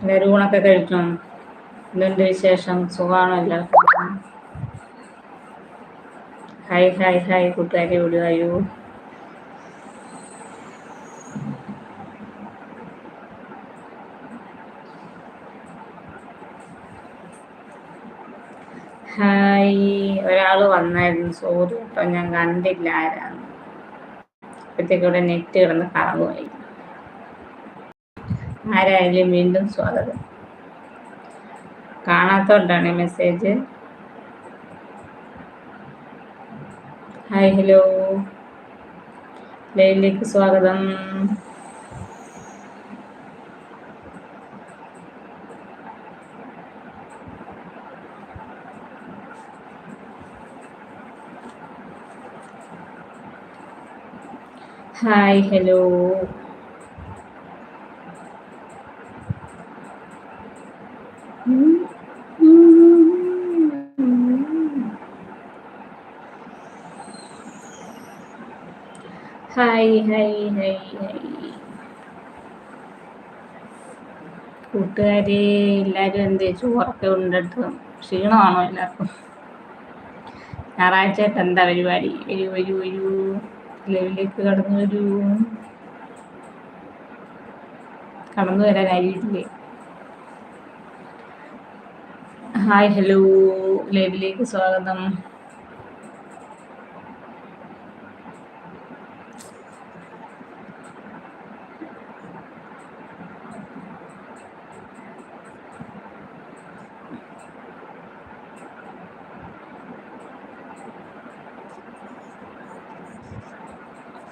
എല്ലാവരും ഊണൊക്കെ കഴിക്കണം. എന്തുണ്ട് വിശേഷം? സുഖമാണോ എല്ലാവർക്കും? ഹായ് ഹായ് ഹായ് കൂട്ടുകാരി വിടുവായു ഹായ്. ഒരാൾ വന്നായിരുന്നു. സോറി കേട്ടോ ഞാൻ കണ്ടില്ല ആരാന്ന്. അപ്പോഴത്തേക്കൂടെ നെറ്റ് കിടന്ന് കറങ്ങുമായി ആരായാലും വീണ്ടും സ്വാഗതം. കാണാത്തോണ്ടാണ് മെസ്സേജ്. ഹായ് ഹലോ ലൈവിലേക്ക് സ്വാഗതം. Hi hello hi hi hi hi കൂട്ടുകാരെ എല്ലാവരും എന്ത് ചോറൊക്കെ ഉണ്ടിട്ട് ക്ഷീണമാണോ എല്ലാവർക്കും? ഞായറാഴ്ചയായിട്ട് എന്താ പരിപാടി? വരൂ വരൂ വരൂ. ലൈവിലേക്ക് കടന്നു വരൂ. കടന്നു വരാനായില്ലേ ഹായ് ഹലോ ലൈവിലേക്ക് സ്വാഗതം.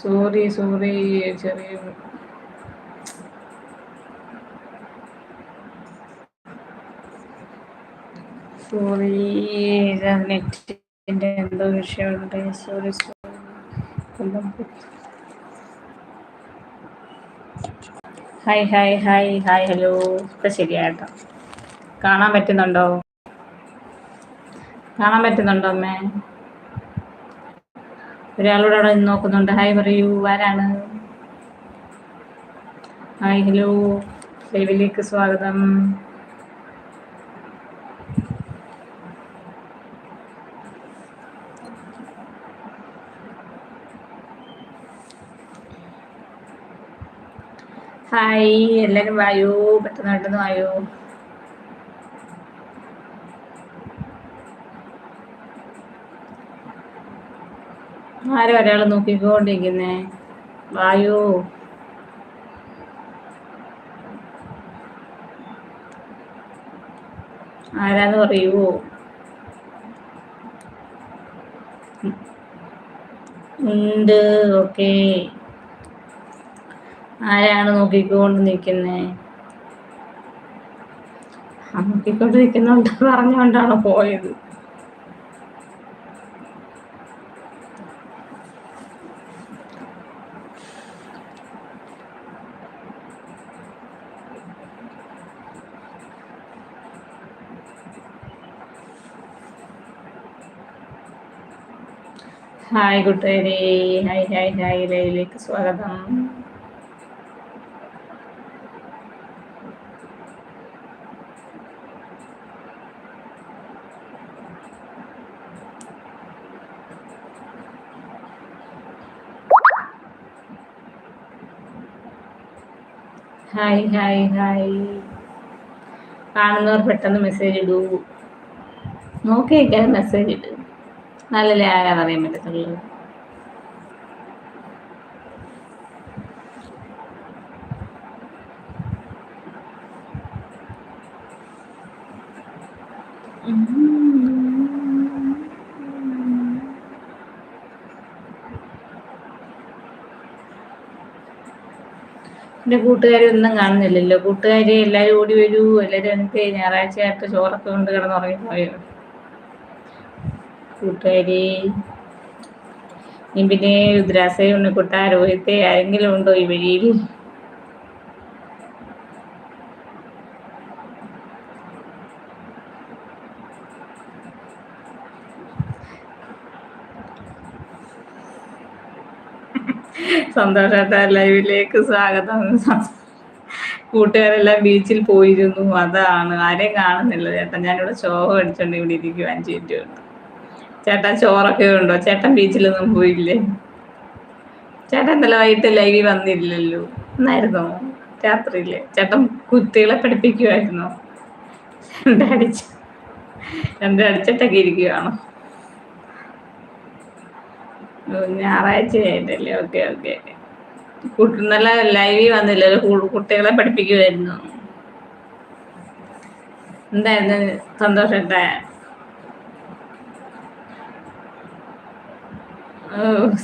സോറി സോറി ചെറിയ സോറി നെറ്റിന്റെ എന്തോ വിഷയമുണ്ട്. Sorry sorry. Hi hi hi hi hello. ഇപ്പം ശരിയായിട്ടോ കാണാൻ പറ്റുന്നുണ്ടോ? കാണാൻ പറ്റുന്നുണ്ടോ അമ്മേ? ഒരാളോട് അവിടെ നോക്കുന്നുണ്ട്. ഹായ് പറയൂ ആരാണ്? ഹായ് ഹലോ ലൈവിലേക്ക് സ്വാഗതം. ഹായ് എല്ലാവരും വായു? പെട്ടെന്ന് പെട്ടെന്ന് വായു? ആരും ഒരാൾ നോക്കിക്കൊണ്ടിരിക്കുന്നേ? വായു. ആരാന്ന് പറയുവോ? ഉണ്ട് ഓക്കെ. ആരാണ് നോക്കിക്കൊണ്ട് നിൽക്കുന്നേ നോക്കിക്കൊണ്ട് നിൽക്കുന്നുണ്ട് പറഞ്ഞുകൊണ്ടാണ് പോയത്. ഹായ് കുട്ടേരി ഹായ് ഹായ് ഹായ്. ലൈവിലേക്ക് സ്വാഗതം. Hi hi hi. കാണുന്നവർ പെട്ടെന്ന് മെസ്സേജ് ഇടൂ. നോക്കിയേക്കാൻ മെസ്സേജ് ഇട്ടു. നല്ലല്ലേ? ആരാന്ന് അറിയാൻ പറ്റത്തുള്ളൂ? എന്റെ കൂട്ടുകാരി ഒന്നും കാണുന്നില്ലല്ലോ. കൂട്ടുകാരി എല്ലാരും ഓടി വരൂ. എല്ലാരും എന്ത്? ഞായറാഴ്ചയായിട്ട് ചോറൊക്കെ കൊണ്ട് കിടന്നുറങ്ങി പോയോ? കൂട്ടുകാരി. പിന്നെ രുദ്രാസയ ഉണ്ണിക്കുട്ട രോഹിത്തെ ആരെങ്കിലും ഉണ്ടോ ഈ വഴിയിൽ? സന്തോഷാത്ത ലൈവിലേക്ക് സ്വാഗതം. കൂട്ടുകാരെല്ലാം ബീച്ചിൽ പോയിരുന്നു. അതാണ്. ആരെയും കാണുന്നില്ല. ചേട്ടാ ഞാനിവിടെ ശോഭം അടിച്ചോണ്ട് ഇവിടെ ഇരിക്കും അഞ്ചു മിനിറ്റ് ചേട്ടാ ചോറൊക്കെ ഉണ്ടോ? ചേട്ടൻ ബീച്ചിലൊന്നും പോയില്ലേ? ചേട്ടൻ ഇന്നലെ വൈകിട്ട് ലൈവിൽ വന്നില്ലല്ലോ. എന്നായിരുന്നോ രാത്രിയിൽ. ചേട്ടൻ കുട്ടികളെ പഠിപ്പിക്കുമായിരുന്നോ രണ്ടടിച്ച് രണ്ടടിച്ചിട്ടൊക്കെ ഇരിക്കുകയാണ് ഞായറാഴ്ച ആയിട്ടല്ലേ? Okay okay. നല്ല ലൈവിൽ വന്നില്ലല്ലോ കുട്ടികളെ പഠിപ്പിക്കുമായിരുന്നു എന്തായിരുന്നു? സന്തോഷട്ടെ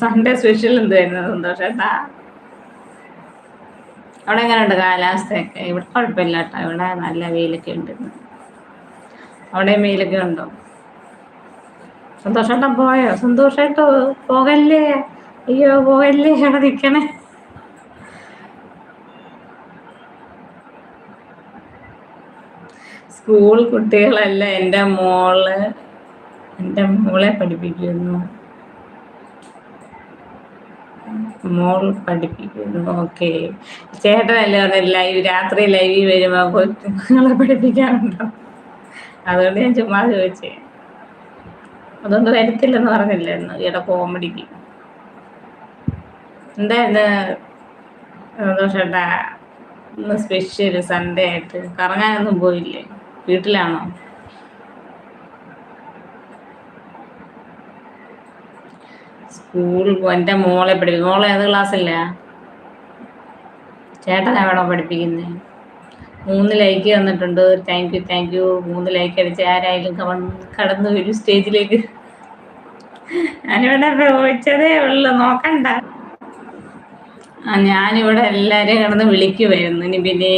സൺഡേ സ്പെഷ്യൽ എന്തായിരുന്നു? സന്തോഷേട്ടാ. അവിടെ എങ്ങനെയുണ്ട് കാലാവസ്ഥയൊക്കെ? ഇവിടെ കുഴപ്പമില്ല കേട്ടോ. ഇവിടെ നല്ല വെയിലൊക്കെ ഉണ്ട്. അവിടെ വെയിലൊക്കെ ഉണ്ടോ? സന്തോഷേട്ടൻ പോയോ? സന്തോഷമായിട്ട് പോകല്ലേ? അയ്യോ പോകല്ലേ? അവിടെ നിൽക്കണേ. സ്കൂൾ കുട്ടികളല്ല എന്റെ മോൾ എന്റെ മോളെ പഠിപ്പിക്കുന്നു. മോൾ പഠിപ്പിക്കുന്നു. ഓക്കെ ചേട്ടനല്ലേ പറഞ്ഞ ലൈവ് രാത്രി ലൈവിൽ വരുമ്പോൾ കൊച്ചുങ്ങളെ പഠിപ്പിക്കാറുണ്ടോ? അതുകൊണ്ട് ഞാൻ ചുമ്മാ ചോദിച്ചേ. അതൊന്നും വരത്തില്ലെന്ന് പറഞ്ഞില്ലായിരുന്നു. ഈയിടെ കോമഡിക്ക് എന്തായിരുന്നു സന്തോഷേട്ടാ ഇന്ന്? സ്പെഷ്യൽ സൺഡേ ആയിട്ട് കറങ്ങാനൊന്നും പോയില്ലേ? വീട്ടിലാണോ? സ്കൂളിൽ എന്റെ മോളെ പഠിപ്പിക്കും മോളെ ഏത് ക്ലാസ്സില്ല എവിടോ പഠിപ്പിക്കുന്നത് മൂന്ന് ലൈക്ക് തന്നിട്ടുണ്ട്. താങ്ക് യു താങ്ക് യു മൂന്ന് ലൈക്ക് അടിച്ച് ആരായാലും കടന്നു വരും സ്റ്റേജിലേക്ക്. ഞാനിവിടെ ചോദിച്ചതേ ഉള്ളു നോക്കണ്ട. ആ ഞാനിവിടെ എല്ലാവരെയും കിടന്ന് വിളിക്കുമായിരുന്നു ഇനി പിന്നെ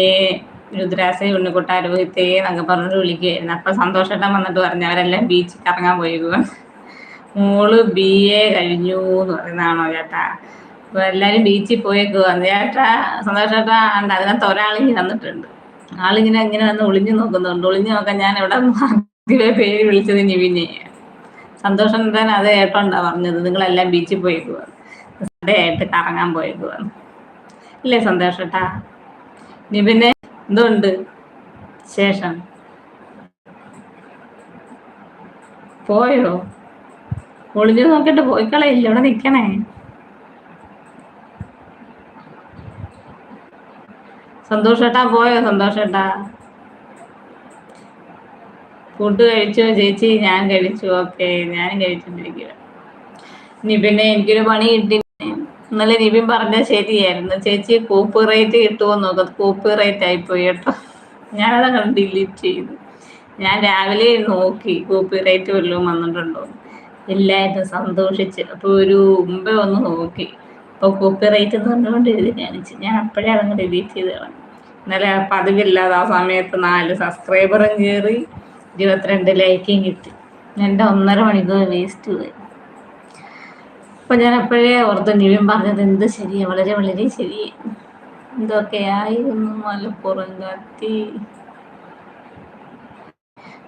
രുദ്രാസെ ഉണ്ണിക്കുട്ട രോഹിത്തേ എന്നൊക്കെ പറഞ്ഞിട്ട് വിളിക്കുമായിരുന്നു അപ്പം സന്തോഷം വന്നിട്ട് പറഞ്ഞു അവരെല്ലാം ബീച്ചിൽ കറങ്ങാൻ പോയിരിക്കുക മോൾ ബി എ കഴിഞ്ഞു എന്ന് പറയുന്നതാണോ ചേട്ടാ? അപ്പൊ എല്ലാരും ബീച്ചിൽ പോയേക്കുവാ ചേട്ടാ സന്തോഷേട്ടാ ഉണ്ട് അതിനകത്ത് ഒരാളിങ്ങി വന്നിട്ടുണ്ട്. ആളിങ്ങനെ ഇങ്ങനെ വന്ന് ഒളിഞ്ഞു നോക്കുന്നുണ്ട്. ഒളിഞ്ഞു നോക്കാൻ ഞാൻ ഇവിടെ പേര് വിളിച്ചത് നിവിനെ. സന്തോഷം തന്നെ അത് ഏട്ടോണ്ടാ പറഞ്ഞത്. നിങ്ങളെല്ലാം ബീച്ചിൽ പോയേക്കുവാ സൺഡേ ആയിട്ട് കറങ്ങാൻ പോയേക്കുക ഇല്ലേ സന്തോഷട്ടാ നിവിനെ എന്തുണ്ട് ശേഷം പോയോ? ഒളിഞ്ഞു നോക്കിട്ട് പോയിക്കളയില്ല ഇവിടെ നിക്കണേ. സന്തോഷേട്ടാ പോയോ സന്തോഷേട്ടാ? ഫുഡ് കഴിച്ചോ ചേച്ചി? ഞാൻ കഴിച്ചു ഓക്കെ. ഞാനും കഴിച്ചോണ്ടിരിക്കുക നിബിനെ എനിക്കൊരു പണി കിട്ടി. ഇന്നലെ നിബിൻ പറഞ്ഞ ശരിയായിരുന്നു. ചേച്ചി കോപ്പി റേറ്റ് കിട്ടുമോ നോക്കാം. കോപ്പി റേറ്റ് ആയിപ്പോയി കേട്ടോ. ഞാനത് ഡിലീറ്റ് ചെയ്തു. ഞാൻ രാവിലെ നോക്കി കോപ്പി റേറ്റ് വല്ലതും വന്നിട്ടുണ്ടോ എല്ലാവരും സന്തോഷിച്ച് അപ്പോൾ ഒരു മുമ്പേ ഒന്ന് നോക്കി. അപ്പോൾ കോപ്പി റേറ്റ് എന്ന് പറഞ്ഞുകൊണ്ട് എഴുതി കാണിച്ചു. ഞാൻ അപ്പോഴേ അതങ്ങ് ഡിലീറ്റ് ചെയ്ത് കളഞ്ഞു. ഇന്നലെ പതിവില്ലാതെ ആ സമയത്ത് നാല് സബ്സ്ക്രൈബറും കയറി ഇരുപത്തിരണ്ട് ലൈക്കും കിട്ടി. എന്റെ ഒന്നര മണിക്കൂർ വേസ്റ്റ് പോയി. അപ്പം ഞാൻ അപ്പോഴേ ഓർത്ത് നിവിൻ പറഞ്ഞത് എന്ത് ശരിയാണ് വളരെ വളരെ ശരി എന്തൊക്കെയായിരുന്നു മലപ്പുറം കത്തി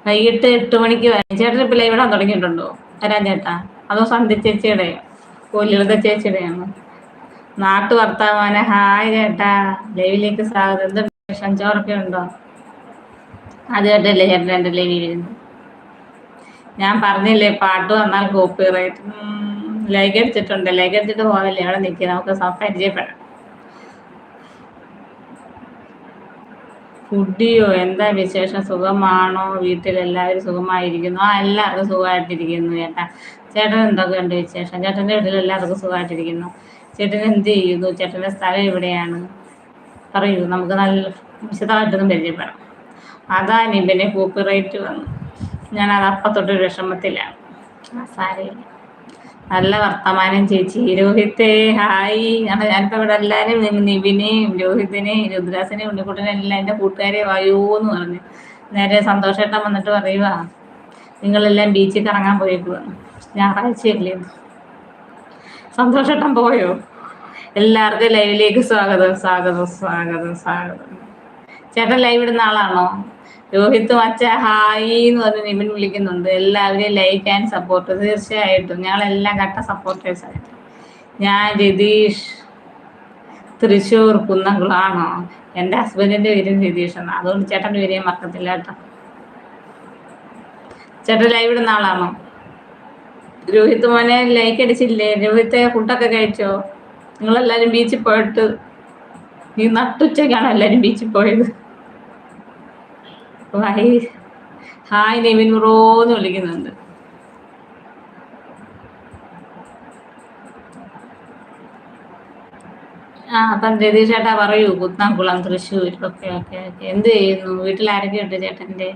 വൈകിട്ട് എട്ട് മണിക്ക് ചേട്ടൻ ഇപ്പം ലൈവ് ഇടാൻ തുടങ്ങിയിട്ടുണ്ടോ? വരാൻ ചേട്ടാ അതോ സന്ധ്യ ചേച്ചിയുടെയോ ഓ ലളിത ചേച്ചിയുടെയാണോ? നാട്ടു വർത്താമാനെ ഹായ് ചേട്ടാ. ലൈവിലേക്ക് സ്വാഗതം. എന്തുണ്ട് ചോറൊക്കെ ഉണ്ടോ? ആദ്യമായിട്ടല്ലേ ചേട്ടൻ എന്റെ ലൈവിൽ ഞാൻ പറഞ്ഞില്ലേ പാട്ട് വന്നാൽ കോപ്പി റൈറ്റ് ലൈക്ക് അടിച്ചിട്ടുണ്ട് ലൈക്ക് അടിച്ചിട്ട് പോകല്ലേ അവിടെ നിൽക്കുക നമുക്ക് പരിചയപ്പെടാം ഫുഡിയോ എന്താ വിശേഷം? സുഖമാണോ? വീട്ടിൽ എല്ലാവരും സുഖമായിരിക്കുന്നു? ആ എല്ലാവർക്കും സുഖമായിട്ടിരിക്കുന്നു ചേട്ടാ. ചേട്ടൻ എന്തൊക്കെയുണ്ട് വിശേഷം? ചേട്ടന്റെ വീട്ടിൽ എല്ലാവർക്കും സുഖമായിട്ടിരിക്കുന്നു. ചേട്ടൻ എന്ത് ചെയ്യുന്നു? ചേട്ടന്റെ സ്ഥലം എവിടെയാണ്? പറയൂ നമുക്ക് നല്ല വിശദമായിട്ടൊന്നും പരിചയപ്പെടാം. അതാ കോപ്പി റൈറ്റ് വന്നു. ഞാനത് അപ്പം തൊട്ട് വിഷമത്തിലാണ്. സാരമില്ല. നല്ല വർത്തമാനം ചേച്ചി. രോഹിത്തെ ഹായ്. ഞാൻ ഞാനിപ്പോൾ ഇവിടെ എല്ലാരും നിവിനെയും രോഹിത്തിനെയും രുദ്രാസിനെയും ഉണ്ണിക്കുട്ടനെ എല്ലാം എന്റെ കൂട്ടുകാരെ വായോ എന്ന് പറഞ്ഞു. നേരെ സന്തോഷേട്ടൻ വന്നിട്ട് പറയുക നിങ്ങളെല്ലാം ബീച്ചിൽ കറങ്ങാൻ പോയേക്കുക ഞായറാഴ്ചയല്ലേ സന്തോഷേട്ടൻ പോയോ? എല്ലാവർക്കും ലൈവിലേക്ക് സ്വാഗതം സ്വാഗതം സ്വാഗതം സ്വാഗതം. ചേട്ടൻ ലൈവ് ഇടുന്ന ആളാണോ? രോഹിത് മച്ച ഹായ് എന്ന് പറഞ്ഞ് നിമിൻ വിളിക്കുന്നുണ്ട്. എല്ലാവരെയും ലൈക്ക് ആൻഡ് സപ്പോർട്ട് തീർച്ചയായിട്ടും ഞങ്ങളെല്ലാം കട്ട സപ്പോർട്ടേഴ്സ് ആയിട്ട്. ഞാൻ രതീഷ് തൃശ്ശൂർ കുന്നംകുളാണോ? എന്റെ ഹസ്ബൻഡിന്റെ പേരും രതീഷ് എന്നാ. അതുകൊണ്ട് ചേട്ടന്റെ പേര് മറക്കത്തില്ല കേട്ടോ. ചേട്ടൻ ലൈവ് ഇടുന്ന ആളാണോ? രോഹിത് മോനെ ലൈക്ക് അടിച്ചില്ലേ? രോഹിത്തെ ഫുഡൊക്കെ കഴിച്ചോ? നിങ്ങളെല്ലാരും ബീച്ചിൽ പോയിട്ട്. നീ നട്ടുച്ചയ്ക്കാണോ എല്ലാരും ബീച്ചിൽ പോയത്? ഹായ് ഹായ് നെവിൻ ബ്രോന്ന് വിളിക്കുന്നുണ്ട്. ആ അപ്പം രതീഷ് ചേട്ടാ പറയൂ Kuthamkulam Thrissur okay okay okay എന്ത് ചെയ്യുന്നു? വീട്ടിൽ ആരൊക്കെ ഉണ്ട് ചേട്ടന്റെ?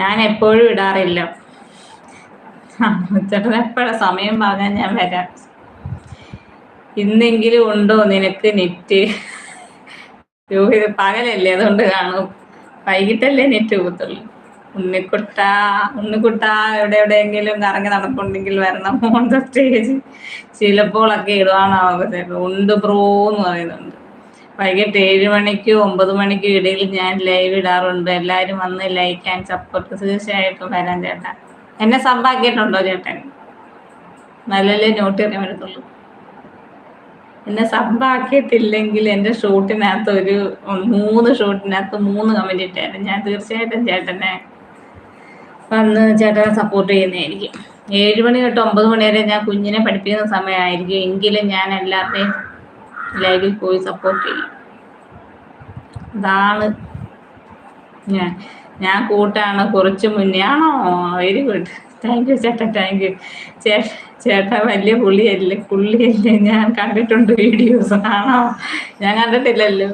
ഞാൻ എപ്പോഴും ഇടാറില്ല. ചേട്ടൻ എപ്പോഴാ സമയം പറഞ്ഞാൽ ഞാൻ വരാം. ഇന്നെങ്കിലും ഉണ്ടോ നിനക്ക് നെറ്റ്? പകലല്ലേ അതുകൊണ്ട് കാണും. വൈകിട്ടല്ലേ നെറ്റ് കൂത്തുള്ളൂ ഉണ്ണിക്കുട്ട ഉണ്ണിക്കുട്ട എവിടെ എവിടെയെങ്കിലും കറങ്ങി നടക്കുന്നുണ്ടെങ്കിൽ വരണം ഓൺ ദ സ്റ്റേജ് ചിലപ്പോഴൊക്കെ ഇടുവാണാവുക ഉണ്ട് പ്രോ എന്ന് പറയുന്നുണ്ട്. വൈകിട്ട് ഏഴ് മണിക്കും ഒമ്പത് മണിക്കും ഇടയിൽ ഞാൻ ലൈവ് ഇടാറുണ്ട്. എല്ലാവരും വന്ന് ലൈക്ക് ആൻഡ് സപ്പോർട്ട് തീർച്ചയായിട്ടും വരാൻ ചേട്ടാ. എന്നെ സബ്ബാക്കിയിട്ടുണ്ടോ ചേട്ടൻ? നല്ലല്ലേ നോട്ട് ചെയ്യാൻ പറ്റത്തുള്ളൂ എന്നെ സബ്ബാക്കിയിട്ടില്ലെങ്കിൽ എന്റെ ഷൂട്ടിനകത്ത് ഒരു മൂന്ന് ഷൂട്ടിനകത്ത് മൂന്ന് കമന്റ് ഇട്ടായിരുന്നു. ഞാൻ തീർച്ചയായിട്ടും ചേട്ടനെ വന്ന് ചേട്ടനെ സപ്പോർട്ട് ചെയ്യുന്നതായിരിക്കും. ഏഴ് മണി തൊട്ട് ഒമ്പത് മണി വരെ ഞാൻ കുഞ്ഞിനെ പഠിപ്പിക്കുന്ന സമയമായിരിക്കും എങ്കിലും ഞാൻ എല്ലാവരുടെയും ലൈവിൽ പോയി സപ്പോർട്ട് ചെയ്യും. അതാണ് ഞാൻ. ഞാൻ കൂട്ടാണ് കുറച്ച് മുന്നേ. ആണോ? വെരി ഗുഡ് താങ്ക് യു ചേട്ടാ. താങ്ക് യു ചേട്ടാ ചേട്ടാ വലിയ പുള്ളിയല്ലേ? പുള്ളിയല്ലേ? ഞാൻ കണ്ടിട്ടുണ്ട് വീഡിയോസ്. ആണോ? ഞാൻ കണ്ടിട്ടില്ലല്ലോ.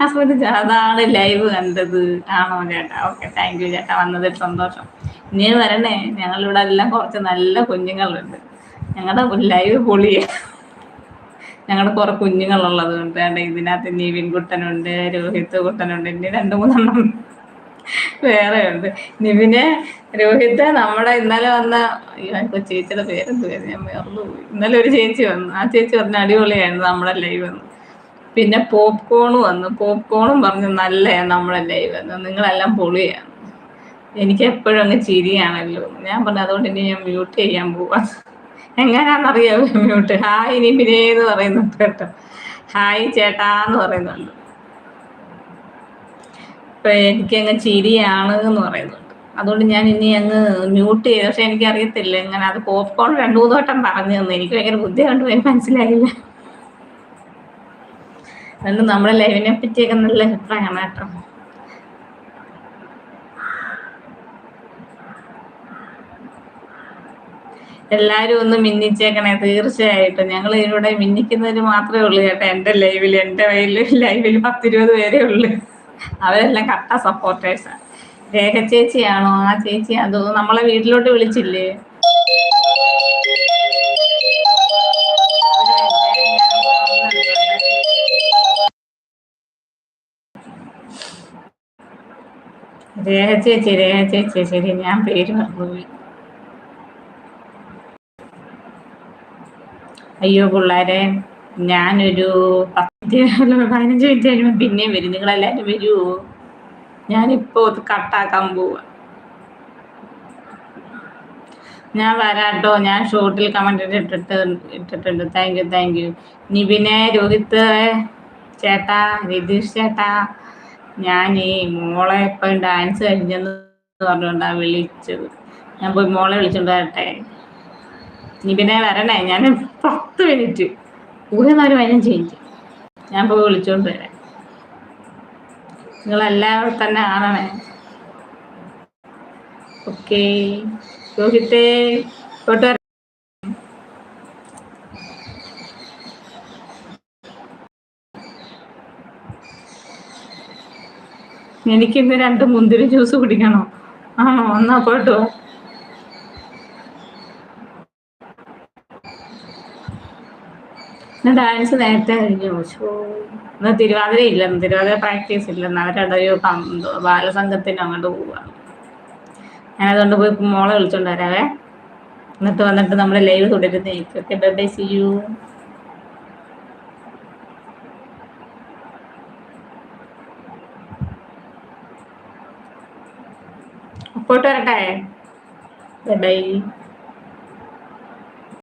ഹസ്ബൻഡ് അതാണ് ലൈവ് കണ്ടത്. ആണോ ചേട്ടാ? ഓക്കെ താങ്ക് യു ചേട്ടാ. വന്നതിൽ സന്തോഷം. ഇനി വരണേ. ഞങ്ങളിവിടെ എല്ലാം കുറച്ച് നല്ല കുഞ്ഞുങ്ങളുണ്ട്. ഞങ്ങളുടെ ലൈവ് പൊളിയ. ഞങ്ങളുടെ കുറെ കുഞ്ഞുങ്ങളുള്ളത് കൊണ്ട് ഇതിനകത്ത് നിവിൻ കുട്ടനുണ്ട് രോഹിത് കുട്ടനുണ്ട് ഇനി രണ്ട് മൂന്നെണ്ണം വേറെ ഉണ്ട് നിവിനെ രോഹിത് നമ്മളെ ഇന്നലെ വന്ന ചേച്ചിയുടെ പേരെന്ത് ഞാൻ മറന്നുപോയി ഇന്നലെ ഒരു ചേച്ചി വന്നു. ആ ചേച്ചി പറഞ്ഞ അടിപൊളിയായിരുന്നു നമ്മളെ ലൈവ് വന്നു പിന്നെ പോപ്കോണ് വന്നു. പോപ്കോണും പറഞ്ഞു നല്ല നമ്മളെ ലൈവ് വന്നു നിങ്ങളെല്ലാം പൊളിയാണ്. എനിക്ക് എപ്പോഴും അങ്ങ് ചിരിയാണല്ലോ ഞാൻ പറഞ്ഞു അതുകൊണ്ട് ഇനി ഞാൻ മ്യൂട്ട് ചെയ്യാൻ പോവാ. എങ്ങനെയാണെന്നറിയാമോ മ്യൂട്ട്? ഹായ് ഇനി പിന്നെ എന്ന് പറയുന്നുണ്ട് കേട്ടോ. ഹായ് ചേട്ടാന്ന് പറയുന്നുണ്ട്. ഇപ്പൊ എനിക്ക് അങ്ങ് ചിരിയാണ് എന്ന് പറയുന്നുണ്ട് അതുകൊണ്ട് ഞാൻ ഇനി അങ്ങ് മ്യൂട്ട് ചെയ്തു. പക്ഷെ എനിക്ക് അറിയത്തില്ല ഇങ്ങനെ അത് പോപ്കോൺ രണ്ടു മൂന്ന് വട്ടം പറഞ്ഞു തന്നു. എനിക്ക് ഭയങ്കര ബുദ്ധി കണ്ടു മനസ്സിലായില്ല. അതുകൊണ്ട് നമ്മുടെ ലൈവിനെ പറ്റിയൊക്കെ നല്ല അഭിപ്രായമാണ് കേട്ടോ. എല്ലാരും ഒന്ന് മിന്നിച്ചേക്കണേ. തീർച്ചയായിട്ടും. ഞങ്ങൾ ഇവിടെ മിന്നിക്കുന്നതിന് മാത്രമേ ഉള്ളൂ ചേട്ടാ എന്റെ ലൈവിൽ എന്റെ ലൈവിൽ പത്തിരുപത് പേരേ ഉള്ളൂ. അവരെല്ലാം കട്ട സപ്പോർട്ടേഴ്സാണ് രേഖ ചേച്ചിയാണോ? ആ ചേച്ചി അതോ നമ്മളെ വീട്ടിലോട്ട് വിളിച്ചില്ലേ? രേഖ ചേച്ചി രേഖ ചേച്ചി ശരി ഞാൻ പേര് മറന്നുപോയി. അയ്യോ പിള്ളേരെ ഞാനൊരു പത്ത് പതിനഞ്ച് മിനിറ്റ് കഴിയുമ്പോൾ പിന്നെയും വരും. നിങ്ങളെല്ലാവരും വരുമോ ഞാനിപ്പോ കട്ടാക്കാൻ പോവാ. ഞാൻ വരാട്ടോ. ഞാൻ ഷോർട്ടിൽ കമന്റ് ഇട്ടിട്ട് ഇട്ടിട്ടുണ്ട്. താങ്ക് യു താങ്ക് യു നിബിനെ രോഹിത് ചേട്ടാ രതീഷ് ചേട്ടാ ഞാൻ ഈ മോളെ ഇപ്പം ഡാൻസ് കഴിഞ്ഞെന്ന് പറഞ്ഞുകൊണ്ടാ വിളിച്ചത്. ഞാൻ പോയി മോളെ വിളിച്ചോണ്ട് വരട്ടെ. നിബിനെ വരണേ. ഞാൻ പത്ത് മിനിറ്റ് കൂടെ നേരം പതിനഞ്ച് ഞാൻ പോയി വിളിച്ചോണ്ട് വരാം. നിങ്ങളെല്ലാവരും തന്നെ ആണണേ ഓക്കെ. രോഹിത്തെ തൊട്ട് എനിക്കിന്ന് രണ്ട് മുന്തിരി ജ്യൂസ് കുടിക്കണോ. ആണോ? എന്നാ പോട്ടോ. ഡാൻസ് നേരത്തെ കഴിഞ്ഞു ഷോ ഇന്ന് തിരുവാതിര ഇല്ല തിരുവാതിര പ്രാക്ടീസ് ഇല്ലെന്ന് അവരുടെ ബാലസംഘത്തിന് അങ്ങോട്ട് പോവാണ്. ഞാനതുകൊണ്ട് പോയി മോളെ വിളിച്ചോണ്ട് വരാവേ. എന്നിട്ട് വന്നിട്ട് നമ്മുടെ live തുടരുന്നേക്ക് okay bye bye see you പോയിട്ട് വരട്ടെ? Bye by